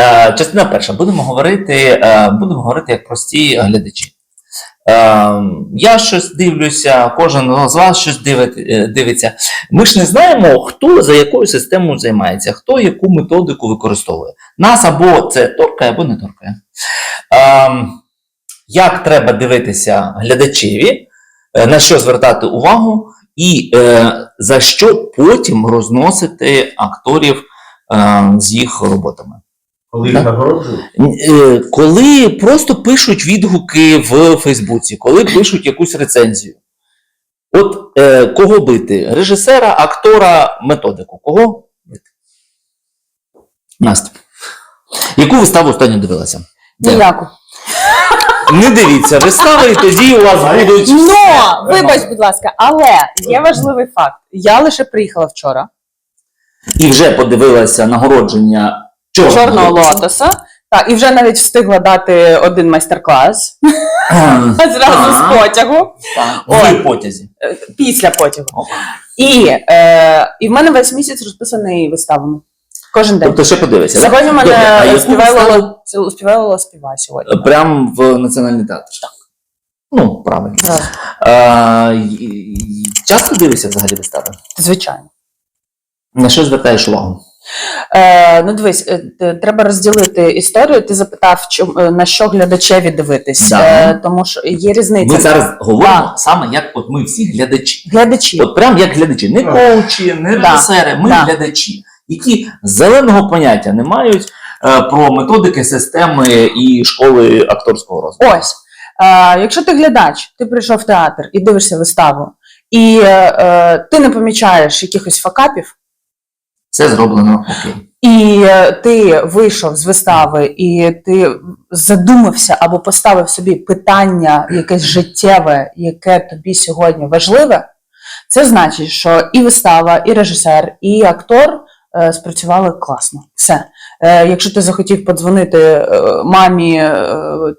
Е, частина перша. Будемо говорити, е, будемо говорити як прості глядачі. Е, я щось дивлюся, кожен з вас щось дивиться. Ми ж не знаємо, хто за якою системою займається, хто яку методику використовує. Нас або це торкає, або не торкає. Як треба дивитися глядачеві, на що звертати увагу, і за що потім розносити акторів з їх роботами. Коли їх Так. нагороджують, Е, Коли просто пишуть відгуки в Фейсбуці, коли пишуть якусь рецензію. От е, кого бити? Режисера, актора, методику. Кого бити? Настя. Яку виставу останню дивилася? Де? Ніяку. Не дивіться вистави, і тоді у вас будуть. Но, вибач, будь ласка, але є важливий факт. Я лише приїхала вчора. І вже подивилася нагородження чорного, Чорного лотоса. Так, і вже навіть встигла дати один майстер-клас зразу з потягу. В потязі. е, після потягу. І, е, і в мене весь місяць розписаний виставами. Кожен день. Тобто ще подивися. Сьогодні в мене? Лола, співа сьогодні. Прям в Національний театр. Так. Ну, правильно. Й- часто дивишся взагалі вистави? Звичайно. На що звертаєш увагу? Е, ну, дивись, е, треба розділити історію. Ти запитав, чом- е, на що глядачеві дивитись. Да. Е, тому що є різниця. Ми зараз говоримо Да. саме як от ми всі глядачі. Глядачі. От прям як глядачі, не коучі, не Да. режисери, ми Да. глядачі, які зеленого поняття не мають е, про методики, системи і школи акторського розвитку. Ось. Е, якщо ти глядач, ти прийшов в театр і дивишся виставу, і е, е, ти не помічаєш якихось факапів, Це зроблено окей. і е, ти вийшов з вистави, і ти задумався або поставив собі питання якесь життєве, яке тобі сьогодні важливе, це значить, що і вистава, і режисер, і актор е, спрацювали класно. Все. Е, якщо ти захотів подзвонити мамі,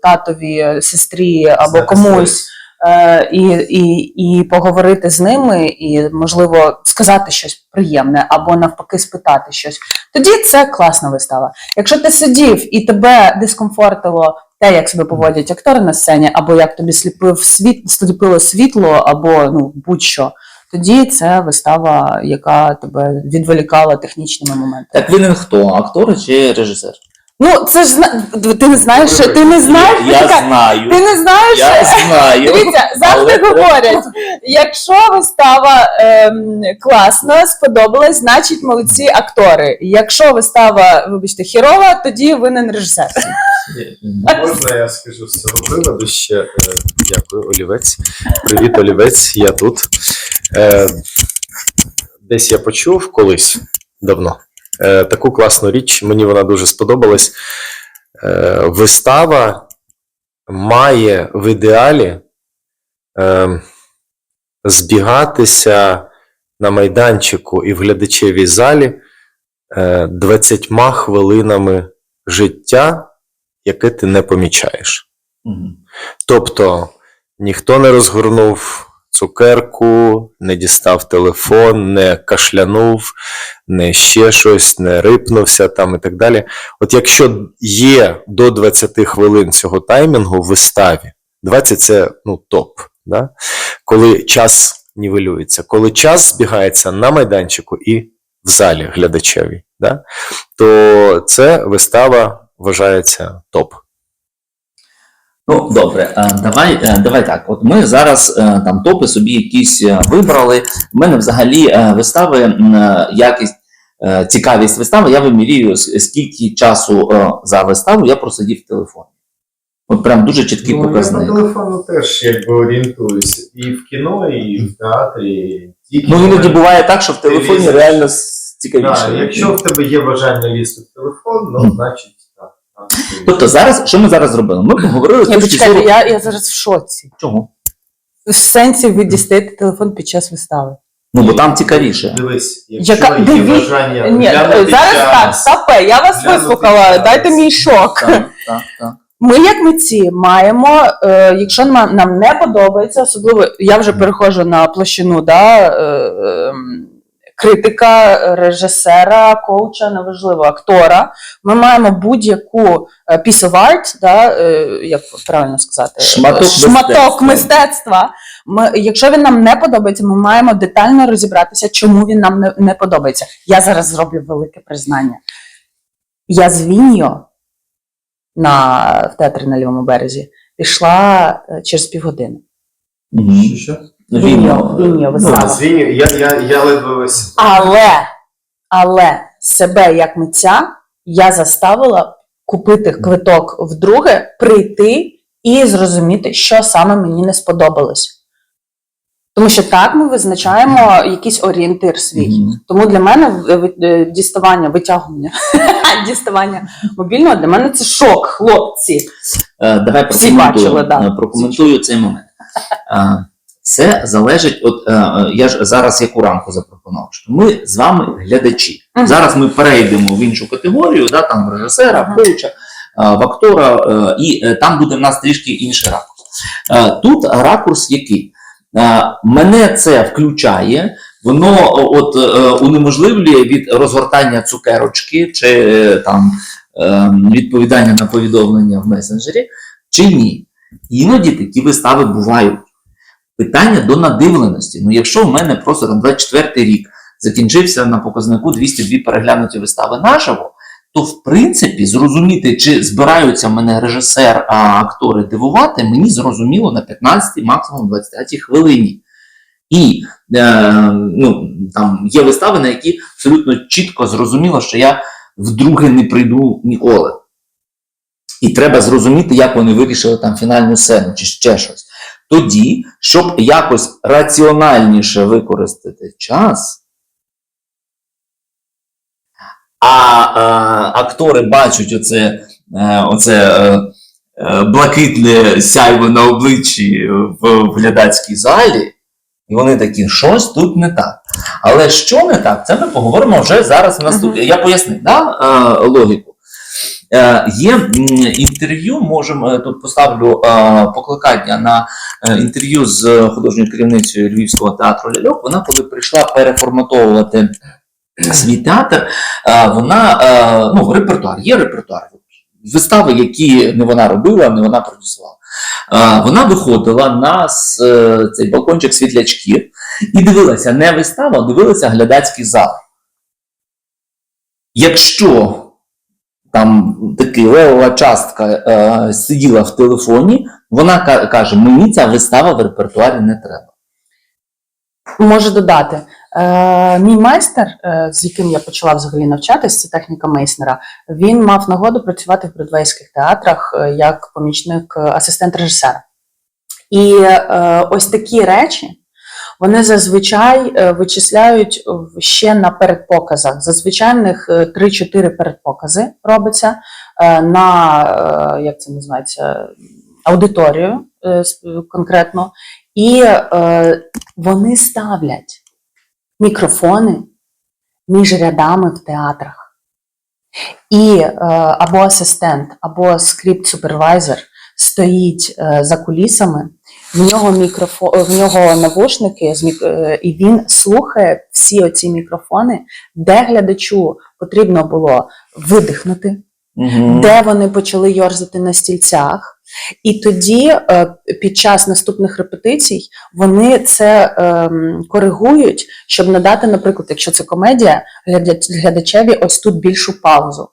татові, сестрі або комусь. Е, і, і, і поговорити з ними, і можливо сказати щось приємне, або навпаки спитати щось. Тоді це класна вистава. Якщо ти сидів і тебе дискомфортило те, як себе поводять актори на сцені, або як тобі сліпив світ, сліпило світло, або ну будь-що, тоді це вистава, яка тебе відволікала технічними моментами. Так винен хто? Актор чи режисер? Ну це ж зна- ти не знаєш, що ти не знаєш, Я Чекай, знаю. ти не знаєш. Я знаю. Дивіться, завжди Але говорять, якщо вистава ем, класна, сподобалась, значить молодці актори. Якщо вистава, вибачте, хірова, тоді винен режисер. можна я скажу з цього приводу ще. Е, Дякую, олівець. Привіт, олівець, я тут. Е, Десь я почув колись давно е, таку класну річ, мені вона дуже сподобалась. Е, Вистава має в ідеалі е, збігатися на майданчику і в глядачевій залі е, 20 хвилинами життя, яке ти не помічаєш. Тобто ніхто не розгорнув цукерку, не дістав телефон, не кашлянув, не ще щось, не рипнувся там і так далі. От якщо є до 20 хвилин цього таймінгу в виставі, 20 це ну, топ, да? коли час нівелюється, коли час збігається на майданчику і в залі глядачевій, да? то це вистава вважається топ. Ну, добре, е, давай, е, давай так. От ми зараз е, там топи собі якісь вибрали. У мене взагалі вистави, якість, цікавість вистави, я вимірюю, скільки часу за виставу я просидів в телефоні. От прям дуже чіткий Ну, я по телефону теж якби орієнтуюся. І в кіно, і в театрі. і тільки Ну іноді буває так, що в телефоні Телевізор. реально цікавіше. Да, якщо в тебе є бажання лізти в телефон, ну значить. Тобто зараз, що ми зараз зробили? Ми поговорили з точки зору. я, я зараз в шоці. Чого? В сенсі ви дістаєте телефон під час вистави. Ну, бо там цікавіше. Дивись, якщо Яка є диві... бажання Ні, глянути зараз так, стопе, я вас вислухала, дайте мій шок. Так, так, так. Ми, як митці, маємо, е, якщо нам, не подобається, особливо я вже переходжу на площину да, е, ем, критика, режисера, коуча, неважливо, актора. Ми маємо будь-яку е, piece of art, да, е, як правильно сказати, Шматок шматок мистецтва. мистецтва. Ми, якщо він нам не подобається, ми маємо детально розібратися, чому він нам не, не подобається. Я зараз зроблю велике признання. Я з Віньо на, в театрі на лівому березі пішла е, через півгодини. Що, що? Віньо, Віньо, Ну, вистава. Звіню, я, я, я ледве весь. Але, але себе як митця я заставила купити квиток вдруге, прийти і зрозуміти, що саме мені не сподобалось. Тому що так ми визначаємо якийсь орієнтир свій. Мгм. Тому для мене е, е, діставання, витягування, діставання мобільного для мене це шок, хлопці. Е, Давай Всі прокоментую, бачили, да. е, прокоментую цей момент. Е, Це залежить, от е, я ж зараз яку рамку запропонував, що ми з вами глядачі. Мгм. Зараз ми перейдемо в іншу категорію, да, там режисера, Ага. коуча, е, в актора, е, і е, там буде в нас трішки інший ракурс. Е, Тут ракурс який? Е, Мене це включає, воно от е, унеможливлює від розгортання цукерочки чи е, там е, відповідання на повідомлення в месенджері, чи ні. Іноді такі вистави бувають. Питання до надивленості. Ну, якщо в мене просто там 24 рік закінчився на показнику 202 переглянуті вистави наживо, то в принципі зрозуміти, чи збираються в мене режисер, а актори дивувати, мені зрозуміло на 15 максимум 25 хвилині. І е, ну, там є вистави, на які абсолютно чітко зрозуміло, що я вдруге не прийду ніколи. І треба зрозуміти, як вони вирішили там фінальну сцену чи ще щось. Тоді, щоб якось раціональніше використати час, а, е, актори бачать оце, е, оце е, блакитне сяйво на обличчі в, в глядацькій залі, і вони такі, щось тут не так. Але що не так, це ми поговоримо вже зараз в наступній. Я пояснив да, логіку. Е, є інтерв'ю, можемо е, тут поставлю е, покликання на інтерв'ю з художньою керівницею Львівського театру Ляльок. Вона, коли прийшла переформатовувати свій театр, вона ну, репертуар, є репертуар. Вистави, які не вона робила, не вона продюсувала. Вона виходила на цей балкончик світлячків і дивилася не виставу, а дивилася глядацький зал. Якщо там таки левова частка е, сиділа в телефоні, вона каже: мені ця вистава в репертуарі не треба. Можу додати. Е, мій майстер, е, з яким я почала взагалі навчатися, це техніка Мейснера, він мав нагоду працювати в бродвейських театрах е, як помічник е. І е, ось такі речі вони зазвичай е, вичисляють ще на передпоказах. Зазвичай в них е, 3-4 передпокази робиться е, на е, як це називається аудиторію е, конкретно. І е, вони ставлять мікрофони між рядами в театрах. І е, або асистент, або скрипт-супервайзер стоїть е, за кулісами, в нього мікрофон, в нього навушники, е, і він слухає всі оці мікрофони, де глядачу потрібно було видихнути, Мгм. де вони почали йорзати на стільцях. І тоді, е, під час наступних репетицій, вони це ем, коригують, щоб надати, наприклад, якщо це комедія, глядачеві ось тут більшу паузу,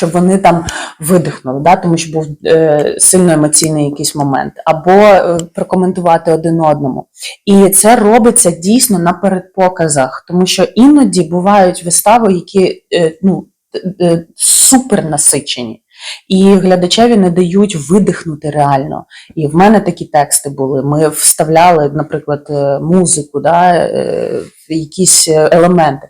щоб вони там видихнули, да, тому що був е, сильно емоційний якийсь момент, або е, прокоментувати один одному. І це робиться дійсно на передпоказах, тому що іноді бувають вистави, які е, ну, е, супер насичені. І глядачеві не дають видихнути реально. І в мене такі тексти були. Ми вставляли, наприклад, е, музику, да, е, якісь е, елементи.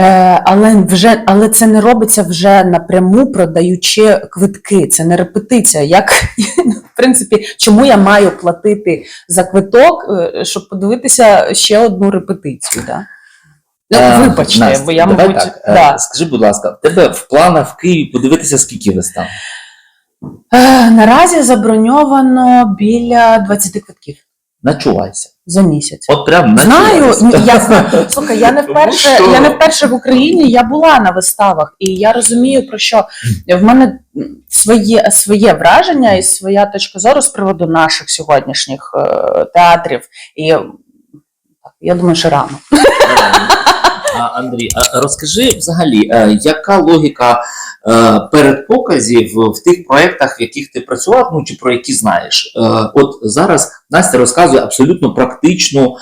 Е, Але, вже, але це не робиться вже напряму, продаючи квитки. Це не репетиція. Як, в принципі, чому я маю платити за квиток, е, щоб подивитися ще одну репетицію? Да? Ну, Е, вибачте, Настя, бо я, давай мабуть, так, е, да. скажи, будь ласка, в тебе в планах в Києві подивитися скільки вистав? Е, Наразі заброньовано біля 20 квитків. Начувайся. За місяць. От прям Знаю, ні, я знаю. Слухай, я не Тому вперше, що- я не вперше в Україні, я була на виставах, і я розумію про що в мене своє, своє враження і своя точка зору з приводу наших сьогоднішніх е, театрів. І я думаю, що рано. А, Андрій, а розкажи взагалі, е, яка логіка е, передпоказів в тих проєктах, в яких ти працював, ну чи про які знаєш? Е, От зараз Настя розказує абсолютно практичну,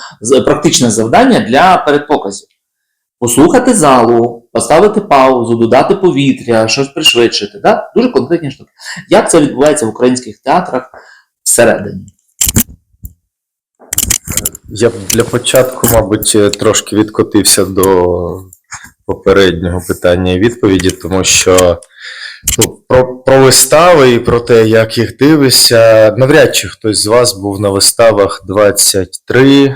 практичне завдання для передпоказів. Послухати залу, поставити паузу, додати повітря, щось пришвидшити. Да? Дуже конкретні штуки. Як це відбувається в українських театрах всередині? Я б для початку, мабуть, е, трошки відкотився до попереднього питання і відповіді, тому що ну, про, про вистави і про те, як їх дивишся, навряд чи хтось з вас був на виставах 23,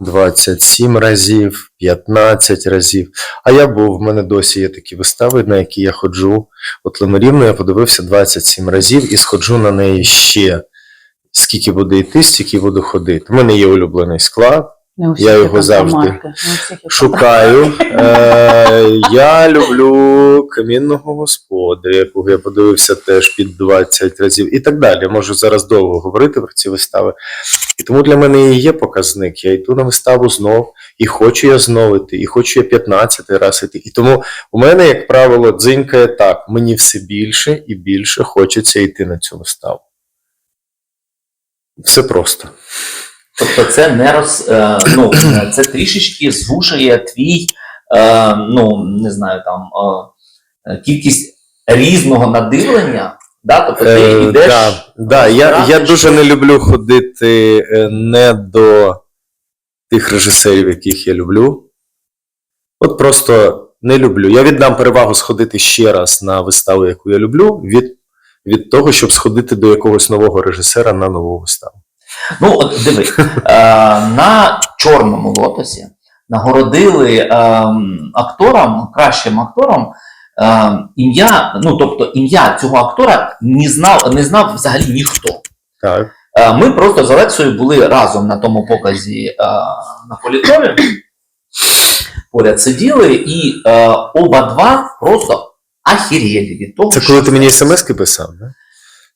27 разів, 15 разів. А я був, в мене досі є такі вистави, на які я ходжу. От Леморівну я подивився 27 разів і сходжу на неї ще. Скільки буде йти, стільки буду ходити. У мене є улюблений склад, Не у всіх Я його завжди шукаю. Е, я люблю камінного господаря, якого я подивився теж під 20 разів, і так далі. Можу зараз довго говорити про ці вистави. І тому для мене і є показник. Я йду на виставу знов, і хочу я знову йти, і хочу я 15 раз йти. І тому у мене, як правило, дзинькає так: мені все більше і більше хочеться йти на цю виставу. Все просто. Тобто це не роз, е, ну, це трішечки звужує твій, е, ну не знаю, там е, кількість різного надивлення. Да? Тобто ти Е, йдеш. да, да, я, я дуже не люблю ходити не до тих режисерів, яких я люблю. От просто не люблю. Я віддам перевагу сходити ще раз на виставу, яку я люблю, від, від того, щоб сходити до якогось нового режисера на нову виставу. Ну, от диви, е, на чорному лотосі нагородили е, акторам, кращим акторам. е, Ім'я, ну тобто ім'я цього актора не знав, не знав взагалі ніхто. Так. Ми просто з Олексою були разом на тому показі на Політові. Поряд сиділи, і оба два просто ахірєлі від того, Це що коли ти мені смс-ки писав, да?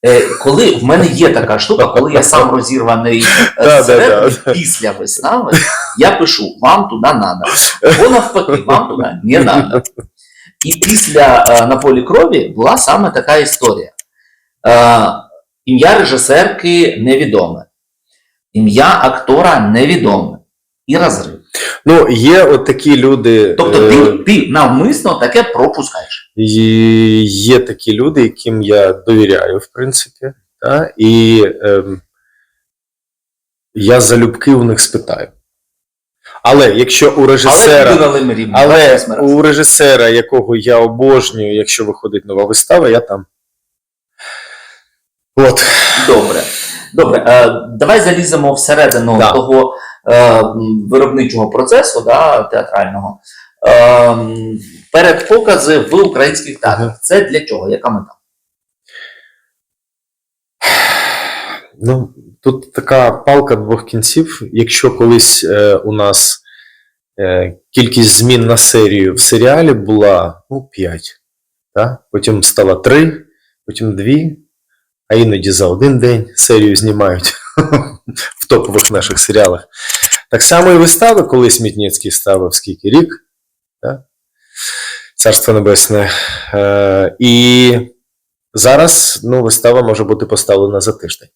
Е, коли в мене є така штука, коли я сам розірваний е, після вистави, я пишу вам туди надо. Або навпаки, вам туди не надо. І після е, на полі крові була саме така історія. Ім'я режисерки невідоме, ім'я актора невідоме. І розрив. Ну, є от такі люди. Тобто е, ти, ти навмисно таке пропускаєш. Є такі люди, яким я довіряю, в принципі, та? і ем, я залюбки у них спитаю. Але якщо у режисера, людина лимерів. але у режисера, якого я обожнюю, якщо виходить нова вистава, я там. От. Добре. Добре, е, давай заліземо всередину Да. того е, виробничого процесу да, театрального. Е, передпокази в українських театрах. Це для чого? Яка мета? Ну, тут така палка двох кінців. Якщо колись е, у нас е, кількість змін на серію в серіалі була ну, 5, та? потім стало 3, потім 2, а іноді за один день серію знімають в топових наших серіалах. Так само і вистави, коли Смітніцький ставив скільки рік, та? Царство Небесне. Е, і зараз ну, вистава може бути поставлена за тиждень.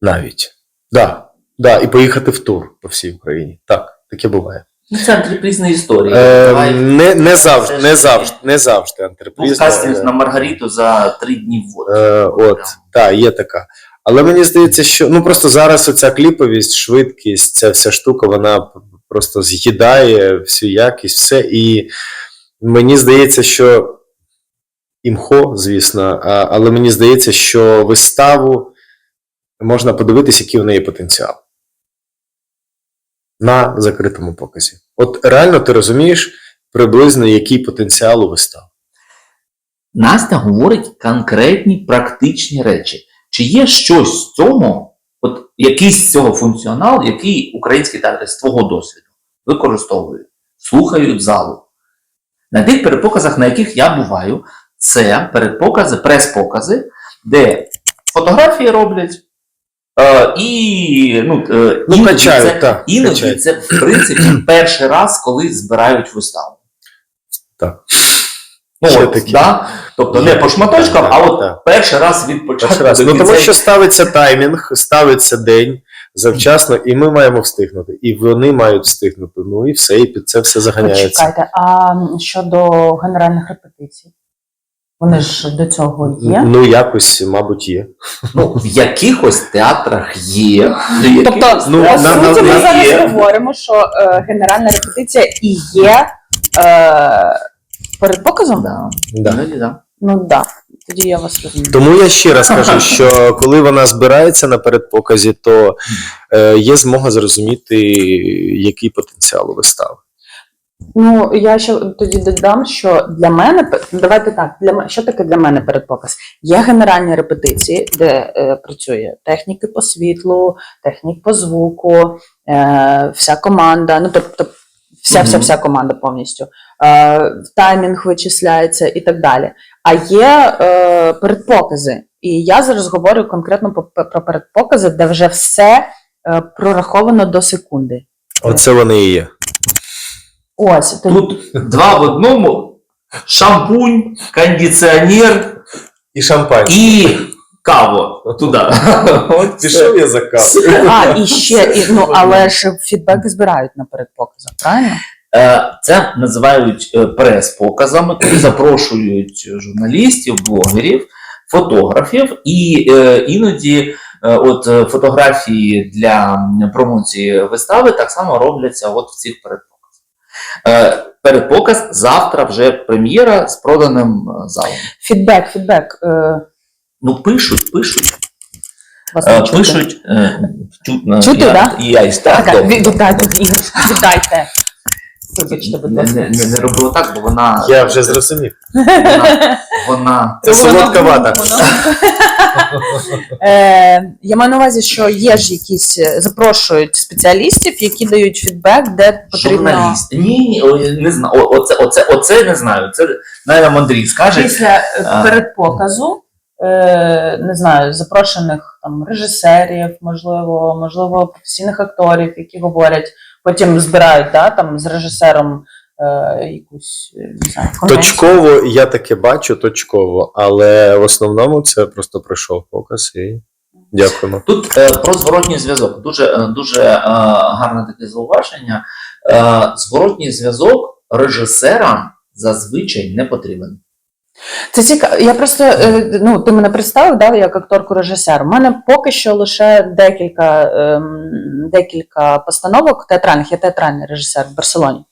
Навіть. Да, да, і поїхати в тур по всій Україні. Так, таке буває. Ну, це антрепризна історія. Е, Давай не, не завжди, не завжди, не завжди антрепризна. кастинг на Маргариту за три дні в. Е, от, так, є така. Але мені здається, що ну просто зараз оця кліповість, швидкість, ця вся штука, вона п- просто з'їдає всю якість, все. І мені здається, що імхо, звісно, а, але мені здається, що виставу можна подивитися, який в неї потенціал. На закритому показі. От реально ти розумієш приблизно, який потенціал у вистави. Настя говорить конкретні практичні речі. Чи є щось в цьому, От якийсь з цього функціонал, який українські театри з твого досвіду використовують, слухають залу. На тих передпоказах, на яких я буваю, це передпокази, прес-покази, де фотографії роблять. Е, і ну, е, Ну, іноді качають, це, так, іноді качають. це, в принципі, перший раз, коли збирають виставу. Так. Ну, Ще от, такі. да? Тобто не Є. по шматочкам, а от так. перший раз від початку. Перший раз. до Ну кінця. тому що ставиться таймінг, ставиться день завчасно, і ми маємо встигнути. І вони мають встигнути. Ну і все, і під це все заганяється. Почекайте, а щодо генеральних репетицій? Вони ж до цього є. Ну, якось, мабуть, є. Ну, в якихось театрах є. в Тобто, Ну, по на- на- суті, ми зараз є. говоримо, що е, генеральна репетиція і є е, перед показом? Да. Да. Ну так, да. тоді я вас розумію. Тому я ще раз кажу, що коли вона збирається на передпоказі, то е, є змога зрозуміти, який потенціал у вистави. Ну, я ще тоді додам, що для мене давайте так, для що таке для мене передпоказ? Є генеральні репетиції, де е, працює техніки по світлу, технік по звуку, е, вся команда, ну тобто вся, вся, вся команда повністю. Е, таймінг вичисляється і так далі. А є е, передпокази. І я зараз говорю конкретно про передпокази, де вже все е, прораховано до секунди. Оце вони і є. Ось Тут два в одному: шампунь, кондиціонер І шампанське. і каву туди. От це. я за каву. А, і ще, і, ну, але ж фідбек збирають на передпоказах, правильно? Е, Це називають е, прес-показами, коли запрошують журналістів, блогерів, фотографів, і е, іноді е, от фотографії для промоції вистави так само робляться от в цих передпоказах. Передпоказ завтра вже прем'єра з проданим е, залом. Фідбек, фідбек. Е, Ну, пишуть, пишуть, вас е, не чути. пишуть е, чутно. Чути, я, да? і я і так. Так, добре. ві- вітайте, вітайте. Вибачте, будь Не, ласка. не, не, не робила так, бо вона. Я вже зрозумів. Вона, вона Це солодковата. Е, я маю на увазі, що є ж якісь е, запрошують спеціалістів, які дають фідбек, де потрібно журналіст. Ні, ні, не знаю. Оце, оце, оце не знаю. Це навіть Андрій скаже. після е, А. передпоказу, е, не знаю, запрошених там режисерів, можливо, можливо, професійних акторів, які говорять, потім збирають да, там з режисером е, якусь е, не знаю, конвенцію. Точково я таке бачу, точково, але в основному це просто пройшов показ і дякуємо. Тут е, про зворотній зв'язок. Дуже, е, дуже е, гарне таке зауваження. Е, зворотній зв'язок режисера зазвичай не потрібен. Це цікаво. Я просто е, ну ти мене представив, да, як акторку режисер. У мене поки що лише декілька, ем, декілька постановок театральних. Я театральний режисер в Барселоні.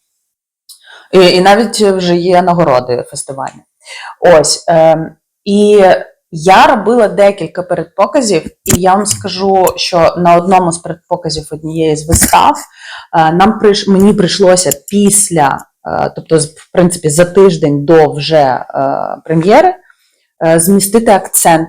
І, і навіть вже є нагороди фестивальні. Ось. Ем, і я робила декілька передпоказів, і я вам скажу, що на одному з передпоказів однієї з вистав е, нам прийш, мені прийшлося після, тобто, в принципі, за тиждень до вже е, прем'єри, е, змістити акцент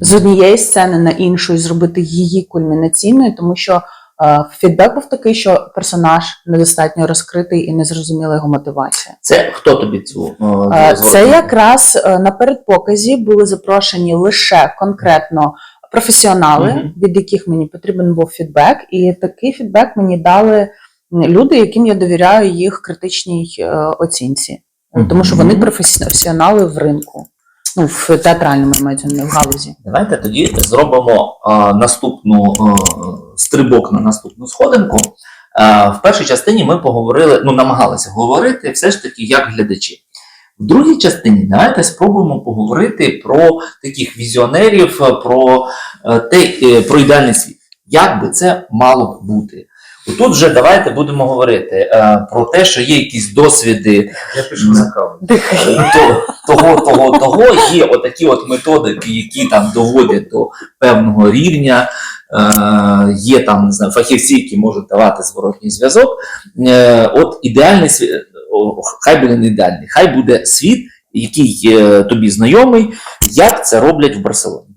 з однієї сцени на іншу і зробити її кульмінаційною, тому що е, фідбек був такий, що персонаж недостатньо розкритий і не зрозуміла його мотивація. Це хто тобі цю е, Е, Це якраз е, на передпоказі були запрошені лише конкретно професіонали, від яких мені потрібен був фідбек, і такий фідбек мені дали люди, яким я довіряю їх критичній е, оцінці, Е, тому що вони професіонали в ринку, ну в театральному я маю на увазі, в галузі. Давайте тоді зробимо е, наступну е, стрибок на наступну сходинку. Е, в першій частині ми поговорили, ну намагалися говорити все ж таки як глядачі. В другій частині давайте спробуємо поговорити про таких візіонерів, про, те, про ідеальний світ. Як би це мало б бути? Тут вже давайте будемо говорити е, про те, що є якісь досвіди Я за каву. то- того, того, того є отакі от методики, які там доводять до певного рівня. Е, є там не знаю, фахівці, які можуть давати зворотній зв'язок. Е, от ідеальний світ, о, хай буде не ідеальний, хай буде світ, який е, тобі знайомий, як це роблять в Барселоні.